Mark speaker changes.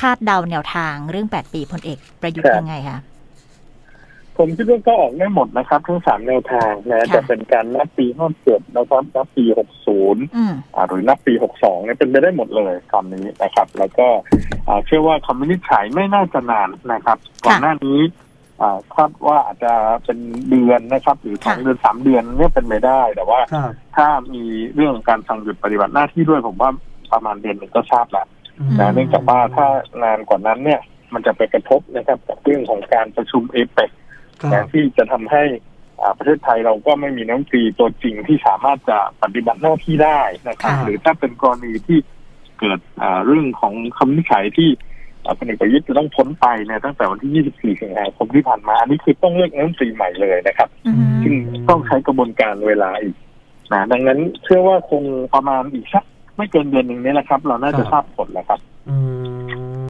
Speaker 1: คาดเดาแนวทางเรื่อง 8 ปีพลเอกประยุทธ์
Speaker 2: ครับ
Speaker 1: ยังไงคะ
Speaker 2: ผมคิดว่าก็ออกได้หมดนะครับทั้งสามแนวทางนะ
Speaker 1: ค่ะ
Speaker 2: จะเป็นการนับปีห้าเจ็ดนะครับนับปีหกศูนย์
Speaker 1: อืม
Speaker 2: อ่าหรือนับปี62เนี่ยเป็นไปได้หมดเลยตอนนี้นะครับ แล้วก็อ่าเชื่อว่าคำวินิจฉัยไม่น่าจะนานนะครับ ก่อนหน้านี้อ่าคาดว่าอาจจะเป็นเดือนนะครับ หรือสอง
Speaker 1: ค่ะ
Speaker 2: เดือนสามเดือนเนี่ยเป็นไปได้ แต่ว่า
Speaker 3: ครับ
Speaker 2: ถ้ามีเรื่องของการสั่งหยุดปฏิบัติหน้าที่ด้วยผมว่าประมาณเดือนหนึ่งก็ทราบแล้ว
Speaker 3: อืม
Speaker 2: นะเนื่องจากว่าถ้านานกว่านั้นเนี่ย มันจะไปกระทบนะครับกับเรื่องของการประชุมเอเปก
Speaker 3: ครั
Speaker 2: นะ
Speaker 3: บ
Speaker 2: ที่จะทำให้อ่าประเทศไทยเราก็ไม่มีน้ำตรีตัวจริงที่สามารถจะปฏิบัติหน้าที่ได้นะครับ
Speaker 1: ค่ะ
Speaker 2: หรือถ้าเป็นกรณีที่เกิดอ่าเรื่องของคำวินิจฉัยที่อ่าพลเอกประยุทธ์จะต้องพ้นไปเนี่ยตั้งแต่วันที่ 24 สิงหาคมที่ผ่านมา อันนี้คือต้องเลือกน้ำตรีใหม่เลยนะครับ
Speaker 1: อืม
Speaker 2: ซึ่งต้องใช้กระบวนการเวลาอีกนะดังนั้นเชื่อว่าคงประมาณอีกสัก ไม่เกินเดือนหนึ่งนี้แหละครับ เราน่าจะทราบผลแล้วครับ
Speaker 3: อืม